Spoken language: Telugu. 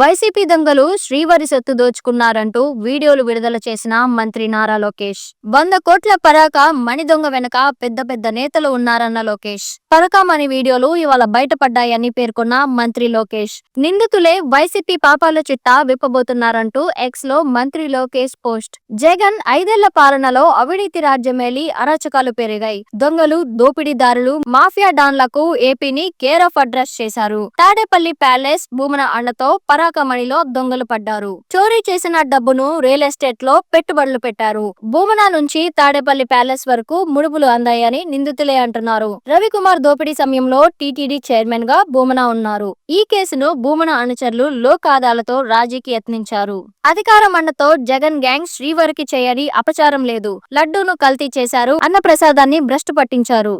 వైసీపీ దొంగలు శ్రీవారి సొత్తు దోచుకున్నారంటూ వీడియోలు విడుదల చేసిన మంత్రి నారా లోకేష్. వంద కోట్ల పరాక మణి దొంగ వెనక పెద్ద పెద్ద నేతలు ఉన్నారన్న లోకేష్. పరకా మణి వీడియోలు ఇవాళ బయటపడ్డాయని పేర్కొన్న మంత్రి లోకేష్. నిందితులే వైసీపీ పాపాల చిట్టా విప్పబోతున్నారంటూ ఎక్స్లో మంత్రి లోకేష్ పోస్ట్. జగన్ ఐదేళ్ళ పాలనలో అవినీతి రాజ్యమేలి అరాచకాలు పెరిగాయి. దొంగలు దోపిడీదారులు మాఫియా డాన్లకు ఏపీని కేర్ ఆఫ్ అడ్రస్ చేశారు. తాడేపల్లి ప్యాలెస్ భూమన అండతో తారాకమణిలో దొంగలు పడ్డారు. చోరీ చేసిన డబ్బును రియల్ ఎస్టేట్లో పెట్టుబడులు పెట్టారు. భూమన నుంచి తాడేపల్లి ప్యాలెస్ వరకు ముడుపులు అందాయని నిందితులే అంటున్నారు. రవికుమార్ దోపిడీ సమయంలో టీటీడీ చైర్మన్గా భూమన ఉన్నారు. ఈ కేసును భూమన అనుచరులు లోక్ ఆదాలతో రాజీకి యత్నించారు. అధికారం అండతో జగన్ గ్యాంగ్ శ్రీవారికి చేయని అపచారం లేదు. లడ్డూను కల్తీ చేశారు. అన్న ప్రసాదాన్ని భ్రష్టు పట్టించారు.